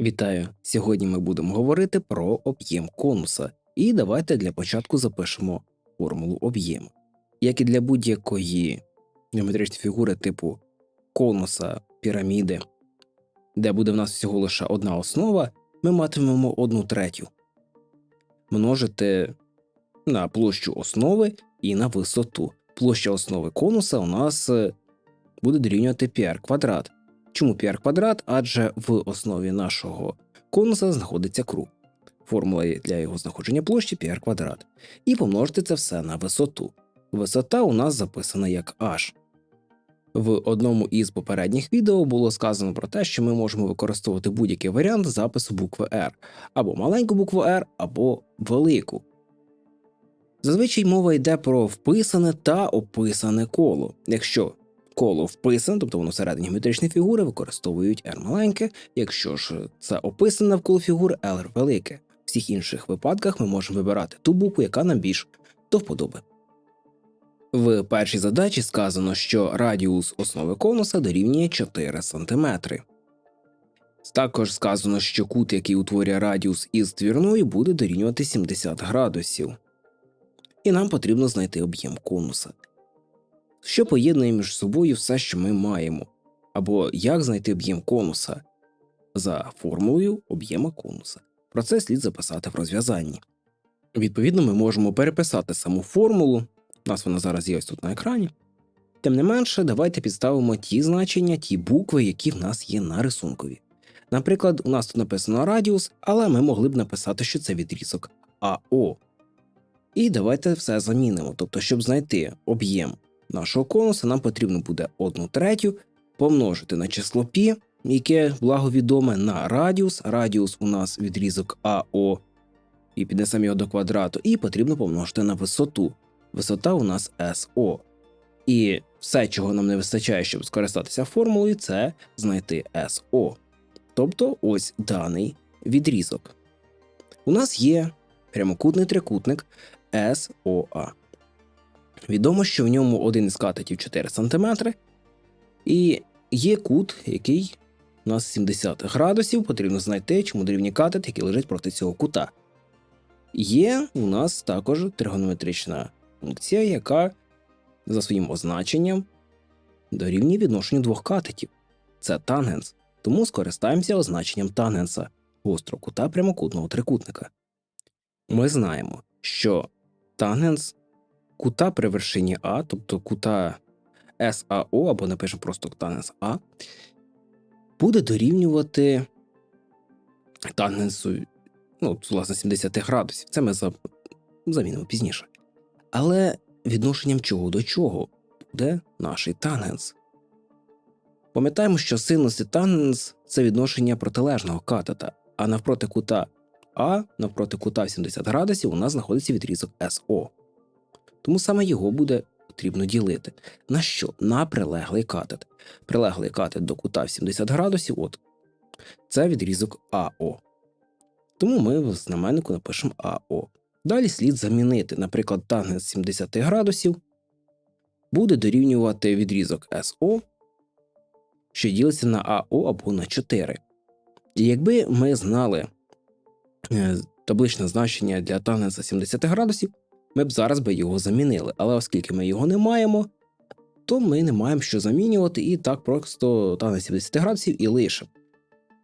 Вітаю! Сьогодні ми будемо говорити про об'єм конуса. І давайте для початку запишемо формулу об'єму. Як і для будь-якої геометричної фігури типу конуса, піраміди, де буде в нас всього лише одна основа, ми матимемо одну третю. Множити на площу основи і на висоту. Площа основи конуса у нас е, буде дорівнювати πr квадрат. Чому πr квадрат? Адже в основі нашого конуса знаходиться круг. Формула для його знаходження площі πr квадрат. І помножити це все на висоту. Висота у нас записана як h. В одному із попередніх відео було сказано про те, що ми можемо використовувати будь-який варіант запису букви R, або маленьку букву R, або велику. Зазвичай мова йде про вписане та описане коло. Якщо коло вписане, тобто воно всередині геометричної фігури, використовують R маленьке, якщо ж це описане навколо фігури LR велике. В всіх інших випадках ми можемо вибирати ту букву, яка нам більш до вподоби. В першій задачі сказано, що радіус основи конуса дорівнює 4 см. Також сказано, що кут, який утворює радіус із твірною, буде дорівнювати 70 градусів. І нам потрібно знайти об'єм конуса, що поєднує між собою все, що ми маємо, або як знайти об'єм конуса за формулою об'єма конуса. Про це слід записати в розв'язанні. Відповідно, ми можемо переписати саму формулу, у нас вона зараз є ось тут на екрані. Тим не менше, давайте підставимо ті значення, ті букви, які в нас є на рисункові. Наприклад, у нас тут написано радіус, але ми могли б написати, що це відрізок АО. І давайте все замінимо. Тобто, щоб знайти об'єм нашого конуса, нам потрібно буде 1 третю помножити на число π, яке благовідоме на радіус. Радіус у нас відрізок АО, і піднесемо його до квадрату, і потрібно помножити на висоту. Висота у нас СО. І все, чого нам не вистачає, щоб скористатися формулою, це знайти СО. Тобто ось даний відрізок. У нас є прямокутний трикутник СОА. Відомо, що в ньому один із катетів 4 см, і є кут, який у нас 70 градусів, потрібно знайти, чому дорівнює катет, який лежить проти цього кута. Є у нас також тригонометрична функція, яка за своїм означенням дорівнює відношенню двох катетів. Це тангенс, тому скористаємося означенням тангенса гострого кута прямокутного трикутника. Ми знаємо, що тангенс кута при вершині А, тобто кута САО, або напишемо просто тангенс А, буде дорівнювати тангенсу, ну, власне, 70 градусів. Це ми замінимо пізніше. Але відношенням чого до чого буде наш тангенс. Пам'ятаємо, що синус і тангенс це відношення протилежного катета, а навпроти кута А, навпроти кута 70 градусів у нас знаходиться відрізок СО. Тому саме його буде потрібно ділити. На що? На прилеглий катет. Прилеглий катет до кута в 70 градусів, от це відрізок АО. Тому ми в знаменнику напишемо АО. Далі слід замінити, наприклад, тангенс 70 градусів буде дорівнювати відрізок СО, що ділиться на АО або на 4. І якби ми знали е, табличне значення для тангенса 70 градусів, ми б зараз би його замінили. Але оскільки ми його не маємо, то ми не маємо що замінювати і так просто тангенс 70 градусів і лишимо.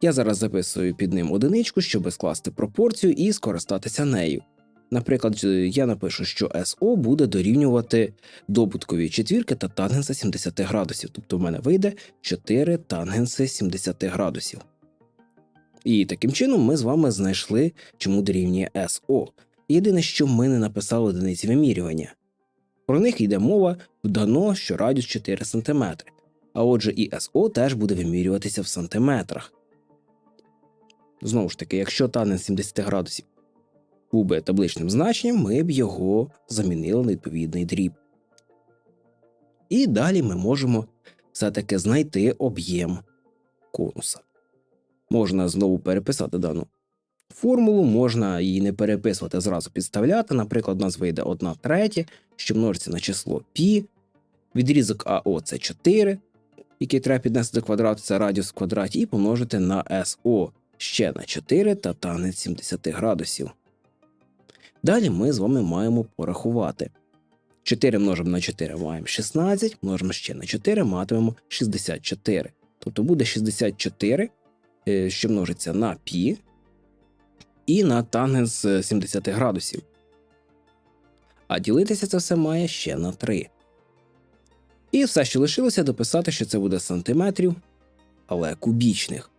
Я зараз записую під ним одиничку, щоб скласти пропорцію і скористатися нею. Наприклад, я напишу, що СО буде дорівнювати добуткові четвірки та тангенса 70 градусів, тобто в мене вийде 4 тангенси 70 градусів. І таким чином ми з вами знайшли, чому дорівнює СО. Єдине, що ми не написали одиниці вимірювання. Про них йде мова вдано, що радіус 4 см, а отже, і СО теж буде вимірюватися в сантиметрах. Знову ж таки, якщо тангенс 70 градусів був би табличним значенням, ми б його замінили на відповідний дріб. І далі ми можемо все-таки знайти об'єм конуса. Можна знову переписати дану формулу, можна її не переписувати, а зразу підставляти. Наприклад, у нас вийде 1 третя, що множиться на число π. Відрізок АО це 4, який треба піднести до квадрату, це радіус в квадраті, і помножити на СО, ще на 4 та танець 70 градусів. Далі ми з вами маємо порахувати. 4 множимо на 4 маємо 16, множимо ще на 4, матимемо 64. Тобто буде 64, е, що множиться на пі і на тангенс е, 70 градусів. А ділитися це все має ще на 3. І все, що лишилося, дописати, що це буде сантиметрів, але кубічних.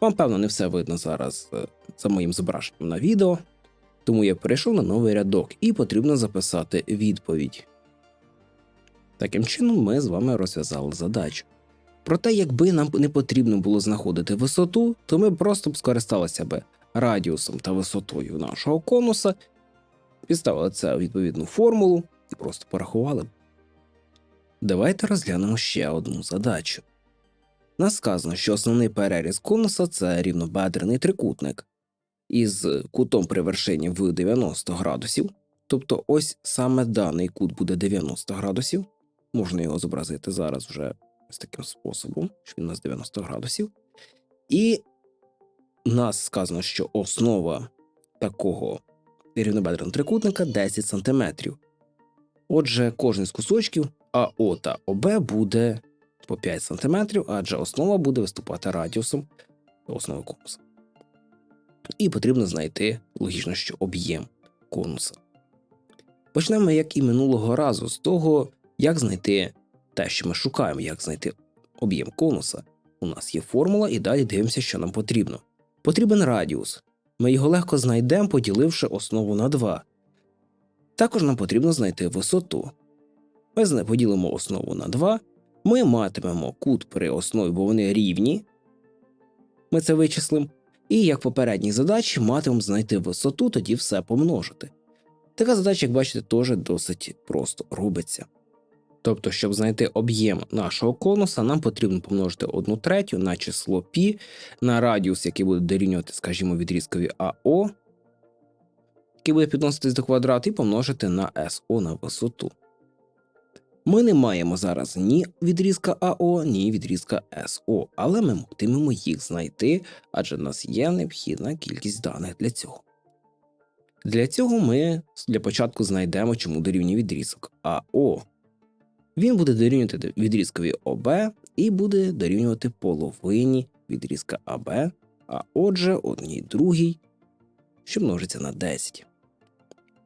Вам, певно, не все видно зараз е, за моїм зображенням на відео, тому я перейшов на новий рядок і потрібно записати відповідь. Таким чином, ми з вами розв'язали задачу. Проте, якби нам не потрібно було знаходити висоту, то ми просто б скористалися би радіусом та висотою нашого конуса, підставили це у відповідну формулу і просто порахували. Давайте розглянемо ще одну задачу. Нас сказано, що основний переріз конуса це рівнобедрений трикутник із кутом при вершині в 90 градусів. Тобто, ось саме даний кут буде 90 градусів. Можна його зобразити зараз вже ось таким способом, що він у нас 90 градусів. І нас сказано, що основа такого рівнобедреного трикутника 10 см. Отже, кожен з кусочків АО та ОБ буде по 5 см, адже основа буде виступати радіусом основи конуса. І потрібно знайти логічно, що об'єм конуса. Почнемо, як і минулого разу, з того, як знайти те, що ми шукаємо, як знайти об'єм конуса. У нас є формула, і далі дивимося, що нам потрібно. Потрібен радіус. Ми його легко знайдемо, поділивши основу на 2. Також нам потрібно знайти висоту. Ми поділимо основу на 2. Ми матимемо кут при основі, бо вони рівні. Ми це вичислимо. І як в попередній задачі матимемо знайти висоту, тоді все помножити. Така задача, як бачите, теж досить просто робиться. Тобто, щоб знайти об'єм нашого конуса, нам потрібно помножити 1 третю на число π на радіус, який буде дорівнювати, скажімо, відрізкові АО, який буде підноситись до квадрату, і помножити на СО на висоту. Ми не маємо зараз ні відрізка АО, ні відрізка СО, але ми матимемо їх знайти, адже в нас є необхідна кількість даних для цього. Для цього ми для початку знайдемо, чому дорівнює відрізок АО. Він буде дорівнювати відрізкові ОБ і буде дорівнювати половині відрізка АБ, а отже, одній другій, що множиться на 10.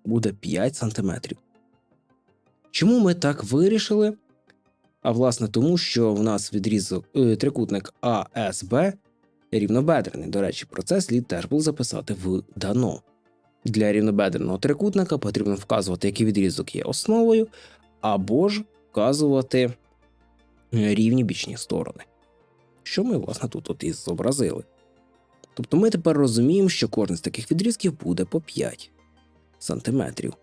Буде 5 см. Чому ми так вирішили? А власне тому, що в нас відрізок е, трикутник АСБ рівнобедрений. До речі, про це слід теж було записати в дано. Для рівнобедреного трикутника потрібно вказувати, який відрізок є основою, або ж вказувати рівні бічні сторони. Що ми, власне, тут от і зобразили. Тобто ми тепер розуміємо, що кожен з таких відрізків буде по 5 сантиметрів.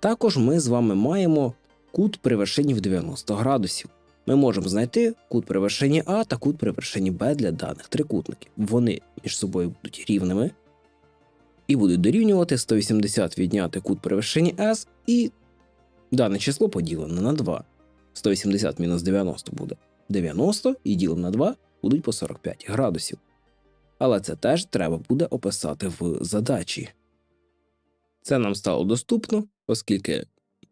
Також ми з вами маємо кут при вершині в 90 градусів. Ми можемо знайти кут при вершині А та кут при вершині Б для даних трикутників. Вони між собою будуть рівними і будуть дорівнювати 180 відняти кут при вершині С, і дане число поділене на 2. 180 мінус 90 буде 90 і ділимо на 2 будуть по 45 градусів. Але це теж треба буде описати в задачі. Це нам стало доступно, оскільки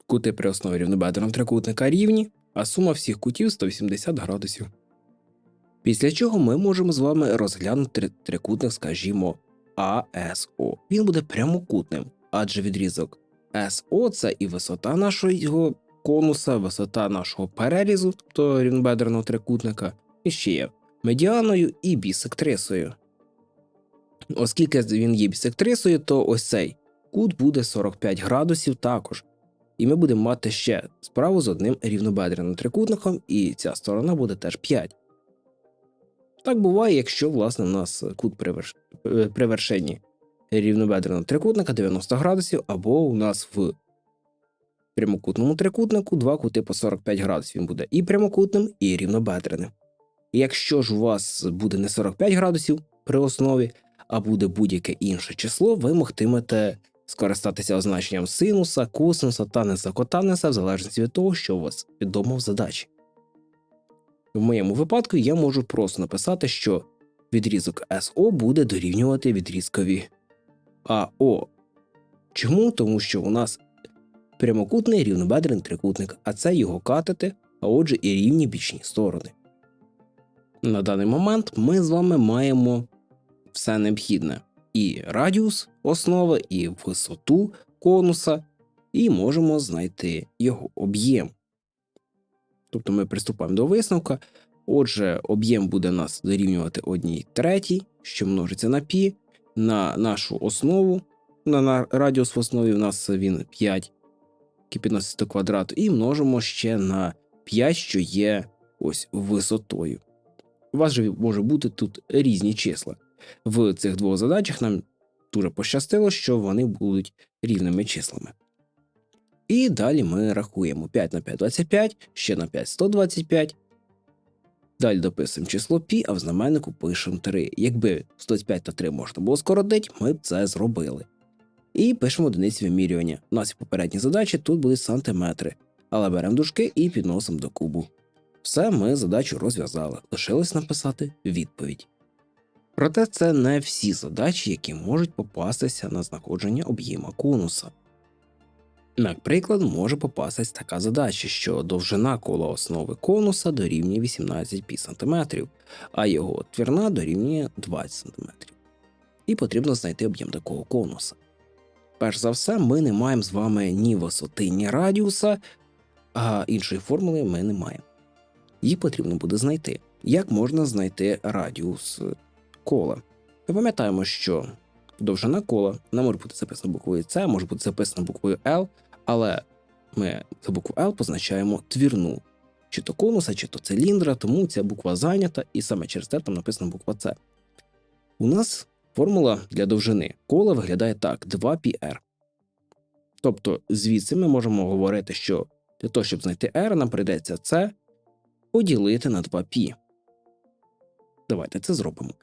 кути при основі рівнобедреного трикутника рівні, а сума всіх кутів 180 градусів. Після чого ми можемо з вами розглянути трикутник, скажімо, АСО. Він буде прямокутним, адже відрізок СО це і висота нашого конуса, висота нашого перерізу, тобто рівнобедреного трикутника, і ще є медіаною і бісектрисою. Оскільки він є бісектрисою, то ось цей кут буде 45 градусів також. І ми будемо мати ще справу з одним рівнобедреним трикутником, і ця сторона буде теж 5. Так буває, якщо власне в нас кут при, верш... рівнобедреного трикутника 90 градусів, або у нас в прямокутному трикутнику два кути по 45 градусів. Він буде і прямокутним, і рівнобедреним. Якщо ж у вас буде не 45 градусів при основі, а буде будь-яке інше число, ви могтимете скористатися означенням синуса, косинуса, танеса, котанеса в залежності від того, що у вас відомо в задачі. В моєму випадку я можу просто написати, що відрізок СО буде дорівнювати відрізкові АО. Чому? Тому що у нас прямокутний рівнобедрений трикутник, а це його катети, а отже і рівні бічні сторони. На даний момент ми з вами маємо все необхідне: і радіус основи, і висоту конуса, і можемо знайти його об'єм. Тобто ми приступаємо до висновка. Отже, об'єм буде нас дорівнювати 1 третій, що множиться на π, на нашу основу, на, радіус в основі у нас він 5, який до квадрату, і множимо ще на 5, що є ось висотою. У вас же може бути тут різні числа. В цих двох задачах нам дуже пощастило, що вони будуть рівними числами. І далі ми рахуємо 5 на 5 25, ще на 5 125. Далі дописуємо число π, а в знаменнику пишемо 3. Якби 125 та 3 можна було скоротити, ми б це зробили. І пишемо одиниці вимірювання. У нас попередні задачі тут були сантиметри, але беремо дужки і підносимо до кубу. Все, ми задачу розв'язали. Лишилось написати відповідь. Проте це не всі задачі, які можуть попастися на знаходження об'єма конуса. Наприклад, може попастись така задача, що довжина кола основи конуса дорівнює 18 пі см, а його твірна дорівнює 20 см. І потрібно знайти об'єм такого конуса. Перш за все, ми не маємо з вами ні висоти, ні радіуса, а іншої формули ми не маємо. Її потрібно буде знайти. Як можна знайти радіус кола? Ми пам'ятаємо, що довжина кола вона може бути записана буквою С, може бути записана буквою L, але ми за букву L позначаємо твірну, чи то конуса, чи то циліндра, тому ця буква зайнята, і саме через це там написана буква С. У нас формула для довжини кола виглядає так: 2πr. Тобто, звідси ми можемо говорити, що для того, щоб знайти R, нам прийдеться це поділити на 2π. Давайте це зробимо.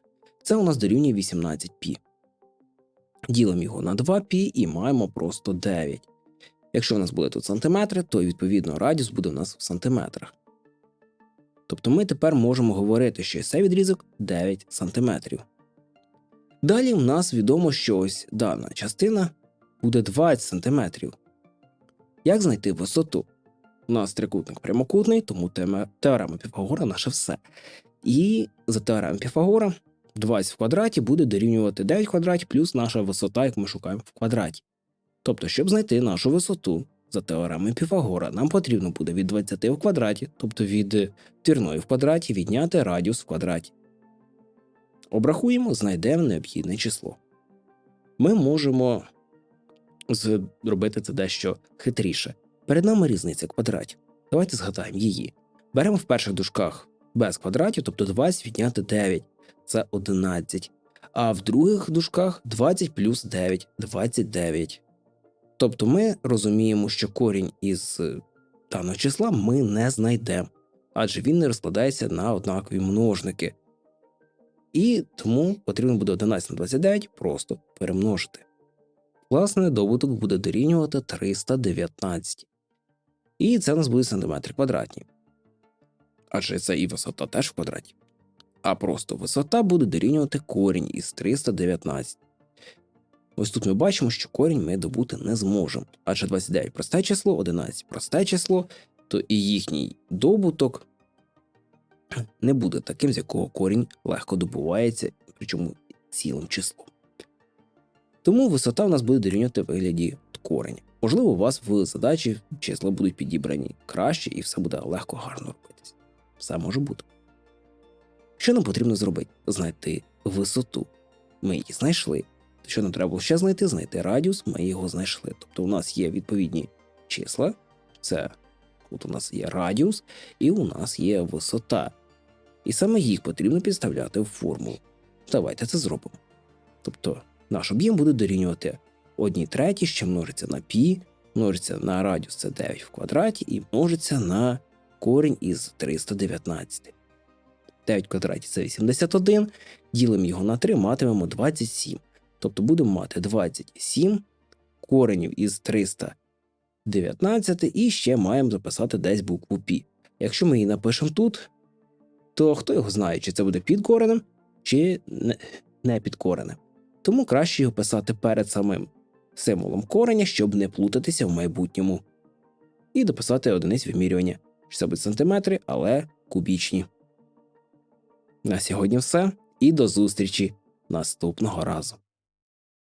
Це у нас дорівнює 18π. Ділимо його на 2π і маємо просто 9. Якщо у нас буде тут сантиметри, то відповідно радіус буде у нас в сантиметрах. Тобто ми тепер можемо говорити, що цей відрізок 9 сантиметрів. Далі в нас відомо, що ось дана частина буде 20 сантиметрів. Як знайти висоту? У нас трикутник прямокутний, тому теорема Піфагора наше все. І за теоремою Піфагора 20 в квадраті буде дорівнювати 9 квадратів плюс наша висота, яку ми шукаємо в квадраті. Тобто, щоб знайти нашу висоту за теоремою Піфагора, нам потрібно буде від 20 в квадраті, тобто від твірної в квадраті, відняти радіус в квадраті. Обрахуємо, знайдемо необхідне число. Ми можемо зробити це дещо хитріше. Перед нами різниця квадратів. Давайте згадаємо її. Беремо в перших дужках без квадратів, тобто 20 відняти 9 це 11. А в других дужках 20 плюс 9 29. Тобто ми розуміємо, що корінь із даного числа ми не знайдемо, адже він не розкладається на однакові множники. І тому потрібно буде 11 на 29 просто перемножити. Власне, добуток буде дорівнювати 319. І це у нас буде сантиметри квадратні. Адже це і висота теж в квадраті. А просто висота буде дорівнювати корінь із 319. Ось тут ми бачимо, що корінь ми добути не зможемо. Адже 29 просте число, 11 просте число, то і їхній добуток не буде таким, з якого корінь легко добувається, причому цілим числом. Тому висота у нас буде дорівнювати в вигляді кореня. Можливо, у вас в задачі числа будуть підібрані краще і все буде легко гарно робитись. Все може бути. Що нам потрібно зробити? Знайти висоту. Ми її знайшли. Що нам треба було ще знайти? Знайти радіус, ми його знайшли. Тобто у нас є відповідні числа, це от у нас є радіус, і у нас є висота. І саме їх потрібно підставляти в формулу. Давайте це зробимо. Тобто наш об'єм буде дорівнювати 1 треті, що множиться на пі, множиться на радіус це 9 в квадраті, і множиться на корінь із 319. 9 в квадраті це 81, ділимо його на 3, матимемо 27. Тобто будемо мати 27 коренів із 319 і ще маємо записати десь букву Пі. Якщо ми її напишемо тут, то хто його знає, чи це буде під коренем, чи не, не підкорене. Тому краще його писати перед самим символом кореня, щоб не плутатися в майбутньому. І дописати одиниць вимірювання 60 см, але кубічні. На сьогодні все і до зустрічі наступного разу.